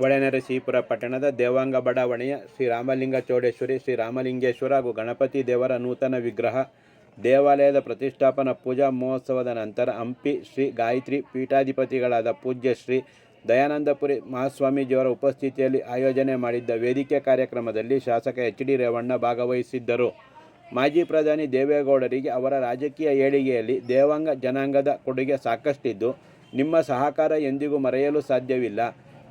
ಹೊಳೆನರಸೀಪುರ ಪಟ್ಟಣದ ದೇವಾಂಗ ಬಡಾವಣೆಯ ಶ್ರೀ ರಾಮಲಿಂಗ ಚೌಡೇಶ್ವರಿ ಶ್ರೀ ರಾಮಲಿಂಗೇಶ್ವರ ಹಾಗೂ ಗಣಪತಿ ದೇವರ ನೂತನ ವಿಗ್ರಹ, ದೇವಾಲಯದ ಪ್ರತಿಷ್ಠಾಪನಾ ಪೂಜಾ ಮಹೋತ್ಸವದ ನಂತರ ಹಂಪಿ ಶ್ರೀ ಗಾಯತ್ರಿ ಪೀಠಾಧಿಪತಿಗಳಾದ ಪೂಜ್ಯ ಶ್ರೀ ದಯಾನಂದಪುರಿ ಮಹಾಸ್ವಾಮೀಜಿಯವರ ಉಪಸ್ಥಿತಿಯಲ್ಲಿ ಆಯೋಜನೆ ಮಾಡಿದ್ದ ವೇದಿಕೆ ಕಾರ್ಯಕ್ರಮದಲ್ಲಿ ಶಾಸಕ ಎಚ್ ಡಿ ರೇವಣ್ಣ ಭಾಗವಹಿಸಿದ್ದರು. ಮಾಜಿ ಪ್ರಧಾನಿ ದೇವೇಗೌಡರಿಗೆ ಅವರ ರಾಜಕೀಯ ಏಳಿಗೆಯಲ್ಲಿ ದೇವಾಂಗ ಜನಾಂಗದ ಕೊಡುಗೆ ಸಾಕಷ್ಟಿದ್ದು, ನಿಮ್ಮ ಸಹಕಾರ ಎಂದಿಗೂ ಮರೆಯಲು ಸಾಧ್ಯವಿಲ್ಲ.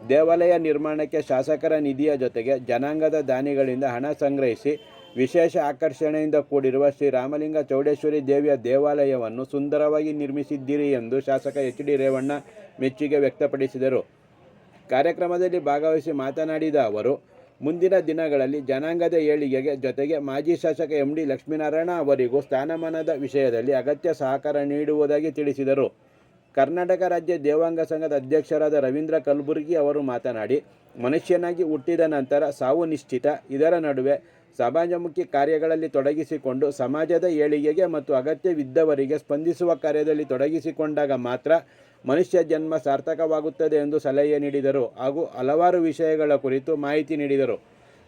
ದೇವಾಲಯ ನಿರ್ಮಾಣಕ್ಕೆ ಶಾಸಕರ ನಿಧಿಯ ಜೊತೆಗೆ ಜನಾಂಗದ ದಾನಿಗಳಿಂದ ಹಣ ಸಂಗ್ರಹಿಸಿ ವಿಶೇಷ ಆಕರ್ಷಣೆಯಿಂದ ಕೂಡಿರುವ ಶ್ರೀ ರಾಮಲಿಂಗ ಚೌಡೇಶ್ವರಿ ದೇವಿಯ ದೇವಾಲಯವನ್ನು ಸುಂದರವಾಗಿ ನಿರ್ಮಿಸಿದ್ದೀರಿ ಎಂದು ಶಾಸಕ ಎಚ್ ಡಿ ರೇವಣ್ಣ ಮೆಚ್ಚುಗೆ ವ್ಯಕ್ತಪಡಿಸಿದರು. ಕಾರ್ಯಕ್ರಮದಲ್ಲಿ ಭಾಗವಹಿಸಿ ಮಾತನಾಡಿದ ಅವರು, ಮುಂದಿನ ದಿನಗಳಲ್ಲಿ ಜನಾಂಗದ ಏಳಿಗೆಗೆ ಜೊತೆಗೆ ಮಾಜಿ ಶಾಸಕ ಎಂ ಡಿ ಲಕ್ಷ್ಮೀನಾರಾಯಣ ಅವರಿಗೂ ಸ್ಥಾನಮಾನದ ವಿಷಯದಲ್ಲಿ ಅಗತ್ಯ ಸಹಕಾರ ನೀಡುವುದಾಗಿ ತಿಳಿಸಿದರು. ಕರ್ನಾಟಕ ರಾಜ್ಯ ದೇವಾಂಗ ಸಂಘದ ಅಧ್ಯಕ್ಷರಾದ ರವೀಂದ್ರ ಕಲಬುರ್ಗಿ ಅವರು ಮಾತನಾಡಿ, ಮನುಷ್ಯನಾಗಿ ಹುಟ್ಟಿದ ನಂತರ ಸಾವು ನಿಶ್ಚಿತ. ಇದರ ನಡುವೆ ಸಮಾಜಮುಖಿ ಕಾರ್ಯಗಳಲ್ಲಿ ತೊಡಗಿಸಿಕೊಂಡು, ಸಮಾಜದ ಏಳಿಗೆಗೆ ಮತ್ತು ಅಗತ್ಯವಿದ್ದವರಿಗೆ ಸ್ಪಂದಿಸುವ ಕಾರ್ಯದಲ್ಲಿ ತೊಡಗಿಸಿಕೊಂಡಾಗ ಮಾತ್ರ ಮನುಷ್ಯ ಜನ್ಮ ಸಾರ್ಥಕವಾಗುತ್ತದೆ ಎಂದು ಸಲಹೆ ನೀಡಿದರು ಹಾಗೂ ಹಲವಾರು ವಿಷಯಗಳ ಕುರಿತು ಮಾಹಿತಿ ನೀಡಿದರು.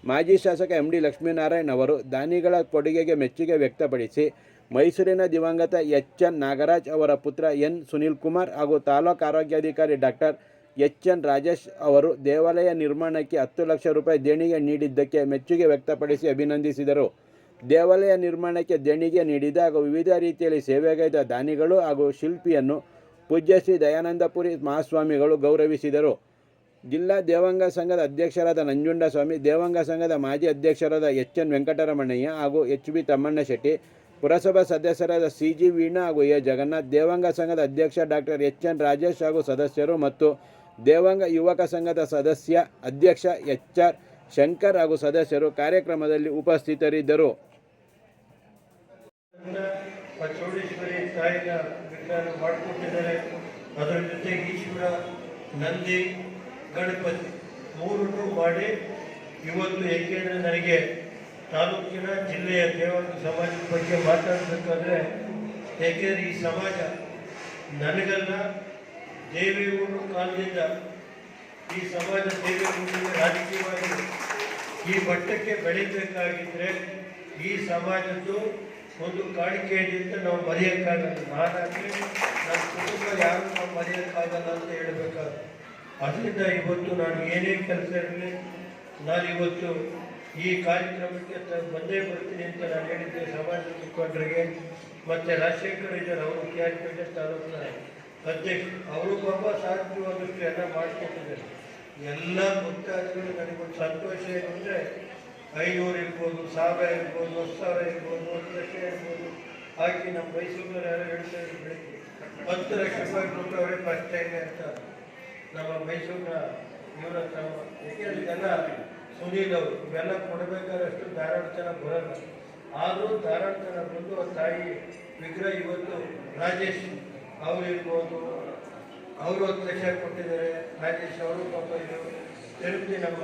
ಮಾಜಿ ಶಾಸಕ ಎಂ ಡಿ ಲಕ್ಷ್ಮೀನಾರಾಯಣ್ ಅವರು ದಾನಿಗಳ ಕೊಡುಗೆಗೆ ಮೆಚ್ಚುಗೆ ವ್ಯಕ್ತಪಡಿಸಿ ಮೈಸೂರಿನ ದಿವಂಗತ ಎಚ್ ಎನ್ ನಾಗರಾಜ್ ಅವರ ಪುತ್ರ ಎನ್ ಸುನೀಲ್ ಕುಮಾರ್ ಹಾಗೂ ತಾಲೂಕು ಆರೋಗ್ಯಾಧಿಕಾರಿ ಡಾಕ್ಟರ್ ಎಚ್ ಎನ್ ರಾಜೇಶ್ ಅವರು ದೇವಾಲಯ ನಿರ್ಮಾಣಕ್ಕೆ ಹತ್ತು ಲಕ್ಷ ರೂಪಾಯಿ ದೇಣಿಗೆ ನೀಡಿದ್ದಕ್ಕೆ ಮೆಚ್ಚುಗೆ ವ್ಯಕ್ತಪಡಿಸಿ ಅಭಿನಂದಿಸಿದರು. ದೇವಾಲಯ ನಿರ್ಮಾಣಕ್ಕೆ ದೇಣಿಗೆ ನೀಡಿದ ಹಾಗೂ ವಿವಿಧ ರೀತಿಯಲ್ಲಿ ಸೇವೆಗೈದ ದಾನಿಗಳು ಹಾಗೂ ಶಿಲ್ಪಿಯನ್ನು ಪೂಜ್ಯ ಶ್ರೀ ದಯಾನಂದಪುರಿ ಮಹಾಸ್ವಾಮಿಗಳು ಗೌರವಿಸಿದರು. ಜಿಲ್ಲಾ ದೇವಾಂಗ ಸಂಘದ ಅಧ್ಯಕ್ಷರಾದ ನಂಜುಂಡಸ್ವಾಮಿ, ದೇವಾಂಗ ಸಂಘದ ಮಾಜಿ ಅಧ್ಯಕ್ಷರಾದ ಎಚ್ ಎನ್ ವೆಂಕಟರಮಣಯ್ಯ ಹಾಗೂ ಎಚ್ ಬಿ ತಮ್ಮಣ್ಣ ಶೆಟ್ಟಿ ಪುರಸಭಾ ಸದಸ್ಯರಾದ ಸಿ ಜಿ ವೀಣಾ ಹಾಗೂ ಎ. ಜಗನ್ನಾಥ್, ದೇವಾಂಗ ಸಂಘದ ಅಧ್ಯಕ್ಷ ಡಾಕ್ಟರ್ ಎಚ್. ಎನ್. ರಾಜೇಶ್ ಹಾಗೂ ಸದಸ್ಯರು ಮತ್ತು ದೇವಾಂಗ ಯುವಕ ಸಂಘದ ಸದಸ್ಯ ಅಧ್ಯಕ್ಷ ಎಚ್. ಆರ್. ಶಂಕರ್ ಹಾಗೂ ಸದಸ್ಯರು ಕಾರ್ಯಕ್ರಮದಲ್ಲಿ ಉಪಸ್ಥಿತರಿದ್ದರು. ನಂದಿ ಗಣಪತಿ ಮೂರನ್ನು ಮಾಡಿ ಇವತ್ತು ಏಕೆಂದರೆ ನನಗೆ ತಾಲೂಕಿನ ಜಿಲ್ಲೆಯ ದೇವಾಂಗ ಸಮಾಜದ ಬಗ್ಗೆ ಮಾತಾಡಬೇಕಾದ್ರೆ ಏಕೆಂದರೆ ಈ ಸಮಾಜ? ನನಗಲ್ಲ ದೇವೇಗೌಡರ ಕಾಲದಿಂದ ಈ ಸಮಾಜ ದೇವೇಗೌಡರಿಗೆ ರಾಜಕೀಯವಾಗಿ ಈ ಮಟ್ಟಕ್ಕೆ ಬೆಳೀಬೇಕಾಗಿದ್ದರೆ ಈ ಸಮಾಜದ್ದು ಒಂದು ಕಾಣಿಕೆಯಿಂದ ನಾವು ಮರೆಯೋಕ್ಕಾಗಲ್ಲ. ನಾನಾಗಲಿ ನನ್ನ ಕುಟುಂಬ ಯಾರು ನಾವು ಮರೆಯೋಕ್ಕಾಗಲ್ಲ ಅಂತ ಹೇಳಬೇಕಾದ್ರೆ. ಅದರಿಂದ ಇವತ್ತು ನಾನು ಏನೇ ಕೆಲಸ ಇರಲಿ ನಾನು ಇವತ್ತು ಈ ಕಾರ್ಯಕ್ರಮಕ್ಕೆ ಬಂದೇ ಬರ್ತೀನಿ ಅಂತ ನಾನು ಹೇಳಿದ್ದೆ ಸಮಾಜ ಮುಖಂಡರಿಗೆ. ಮತ್ತು ರಾಜಶೇಖರ್ ಇದ್ದಾರೆ ಅವರು ಕೆ ಆರ್ ಪೇಟೆ ತಾಲೂಕಿನ ಅಧ್ಯಕ್ಷ, ಅವರು ಪಾಪ ಸಾಧ್ಯವಾದಷ್ಟು ಎಲ್ಲ ಮಾಡಿಕೊಟ್ಟಿದ್ದಾರೆ. ಎಲ್ಲ ಭಕ್ತಾದಿಗಳು ನನಗೊಂದು ಸಂತೋಷ ಏನು ಅಂದರೆ ಐನೂರು ಇರ್ಬೋದು, ಸಾವಿರ ಇರ್ಬೋದು, ಹತ್ತು ಸಾವಿರ ಇರ್ಬೋದು, ಒಂದು ಲಕ್ಷ ಇರ್ಬೋದು. ಹಾಕಿ ನಮ್ಮ ಮೈಸೂರಿನಲ್ಲಿ ಯಾರು ಹೇಳ್ತಾ ಬೆಳಿಗ್ಗೆ ಹತ್ತು ಲಕ್ಷ ರೂಪಾಯಿ ಕೊಟ್ಟವರೇ ಫಸ್ಟ್ ಟೈಮ್ ಅಂತ. ನಮ್ಮ ಮೈಸೂರಿನ ಇವರ ಜನ ಇದೆಲ್ಲ ಅವರು ಇವೆಲ್ಲ ಕೊಡಬೇಕಾದ್ರೆ ಅಷ್ಟು ಧಾರಾಳತನ ಬರಲ್ಲ. ಆದರೂ ಧಾರಾಳತನ ಬಂದು ಆ ತಾಯಿ ವಿಗ್ರಹ ಇವತ್ತು ರಾಜೇಶ್ ಅವರು ಇರ್ಬೋದು. ಅವರು ಹತ್ತು ಲಕ್ಷ ಕೊಟ್ಟಿದ್ದಾರೆ. ರಾಜೇಶ್ ಅವರು ಪಾಪ ಇದು ತಿರುಪತಿ ನಮ್ಮ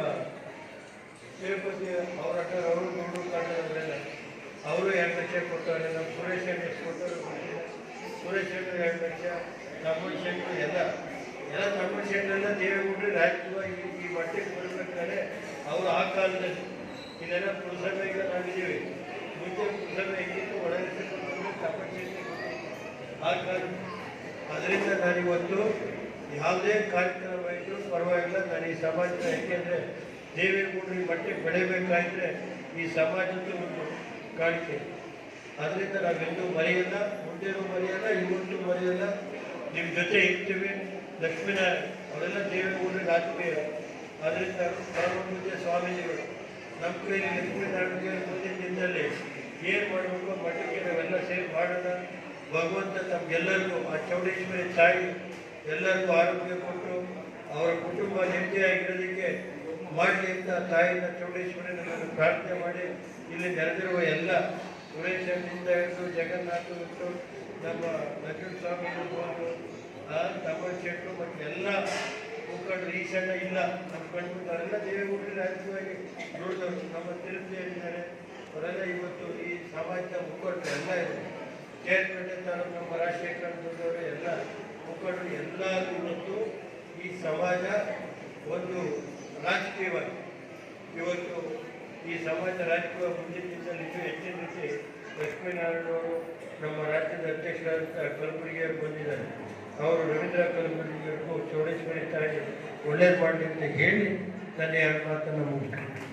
ತಿರುಪತಿ ಅವ್ರ ಹತ್ರ ಅವರು ದುಡ್ಡು ಅವರು ಎರಡು ಲಕ್ಷ ಕೊಟ್ಟವ್ರೆ. ನಮ್ಮ ಸುರೇಶ್ ಎಷ್ಟು ಕೊಟ್ಟರು. ಸುರೇಶ್ ಎರಡು ಲಕ್ಷ, ನಮ್ಮ ಶೆಟ್ಟು ಎಲ್ಲ ಎಲ್ಲ ತಮ್ಮ ಶೆಟ್ಟೆಲ್ಲ ದೇವೇಗೌಡರು ರಾಜಕೀಯವಾಗಿ ಈ ಮಟ್ಟಿಗೆ ಬರಬೇಕಾದ್ರೆ ಅವರು ಆ ಕಾಲದಲ್ಲಿ ಇದೆಲ್ಲ ಈಗ ನಾವಿದ್ದೀವಿ ಮುಂಚೆ ಪುರಸಭೆ ಹೆಂಗಿತ್ತು ಒಳಗೆ ಶೆಟ್ಟಿ ಆ ಕಾಲ ಅದರಿಂದ ನಾನಿವತ್ತು ಯಾವುದೇ ಕಾರ್ಯಕ್ರಮ ಇದ್ದರೂ ಪರವಾಗಿಲ್ಲ. ನಾನು ಈ ಸಮಾಜದ ಯಾಕೆಂದರೆ ದೇವೇಗೌಡರು ಈ ಬೆಳೆಯಬೇಕಾದ್ರೆ ಈ ಸಮಾಜದ ಒಂದು ಕಾಣಿಕೆ. ಅದರಿಂದ ನಾವೆಂದೂ ಮರೆಯಲ್ಲ, ಮುಂದೆನೂ ಮರೆಯಲ್ಲ ಇವತ್ತು ಮರೆಯಲ್ಲ. ನಿಮ್ಮ ಜೊತೆ ಇರ್ತೀವಿ. ಲಕ್ಷ್ಮೀನಾರಾಯಣ ಅವರೆಲ್ಲ ದೇವೇಗೌಡರಿಗೆ ರಾಜಕೀಯ ಅದರಿಂದ ಪರಮಪೂಜ್ಯ ಸ್ವಾಮೀಜಿಗಳು ನಮ್ಮ ಕೈಯಲ್ಲಿ ಲಕ್ಷ್ಮೀನಾರಾಯಣಗೆ ಮುಂದಿನ ದಿನದಲ್ಲಿ ಏನು ಮಾಡಬೇಕು ಮಠಕ್ಕೆ ನಾವೆಲ್ಲ ಸೇರಿ ಮಾಡೋಣ. ಭಗವಂತ ತಮ್ಗೆಲ್ಲರಿಗೂ, ಆ ಚೌಡೇಶ್ವರಿ ತಾಯಿ ಎಲ್ಲರಿಗೂ ಆರೋಗ್ಯ ಕೊಟ್ಟು ಅವರ ಕುಟುಂಬ ನೆಮ್ಮದಿಯಾಗಿರೋದಕ್ಕೆ ಮಾಡಲಿ ಅಂತ ತಾಯಿನ ಚೌಡೇಶ್ವರಿ ನಮ್ಮನ್ನು ಪ್ರಾರ್ಥನೆ ಮಾಡಿ. ಇಲ್ಲಿ ನೆರೆದಿರುವ ಎಲ್ಲ ಸುರೇಶನಿಂದ ಹಿಡಿದು ಜಗನ್ನಾಥ ಮತ್ತು ನಮ್ಮ ಲಕ್ಷ್ಮಣ ಸ್ವಾಮಿ ಆ, ತಮ್ಮ ಶೆಟ್ಟು ಮತ್ತು ಎಲ್ಲ ಮುಖಂಡರು ಈ ಸಣ್ಣ ಇಲ್ಲ. ನಮ್ಮ ಕಣ್ಮುಂದವರೆಲ್ಲ ದೇವೇಗೌಡರು ರಾಜಕೀಯವಾಗಿ ನೋಡಿದವರು ನಮ್ಮ ತಿರುಪತಿಯಲ್ಲಿದ್ದಾರೆ ಅವರೆಲ್ಲ ಇವತ್ತು ಈ ಸಮಾಜದ ಮುಖಂಡರು ಎಲ್ಲ ಇದೆ ಚೇರ್ಪೇಟೆ ತಾಲೂಕು ನಮ್ಮ ರಾಜಶೇಖರ ದೊಡ್ಡವರು ಎಲ್ಲ ಮುಖಂಡರು ಎಲ್ಲರೂ ಇವತ್ತು ಈ ಸಮಾಜ ಒಂದು ರಾಜಕೀಯವಾಗಿ ಇವತ್ತು ಈ ಸಮಾಜ ರಾಜಕೀಯ ಮುಂದಿನ ಇನ್ನೂ ಹೆಚ್ಚಿನ ರೀತಿ ಲಕ್ಷ್ಮೀನಾರಾಯಣ ಅವರು ನಮ್ಮ ರಾಜ್ಯದ ಅಧ್ಯಕ್ಷರಾದಂಥ ಕಲಬುರಗಿಯವರು ಬಂದಿದ್ದಾರೆ. ಅವರು ರವೀಂದ್ರ ಕಲಬುರಗಿಯವರಿಗೂ ಚೌಡೇಶ್ವರಿ ತಾಯಿ ಒಳ್ಳೇದು ಮಾಡಲಿ ಅಂತ ಹೇಳಿ ನನ್ನ ಎರಡು ಮಾತನ್ನು ಮುಗಿಸ್ತೀನಿ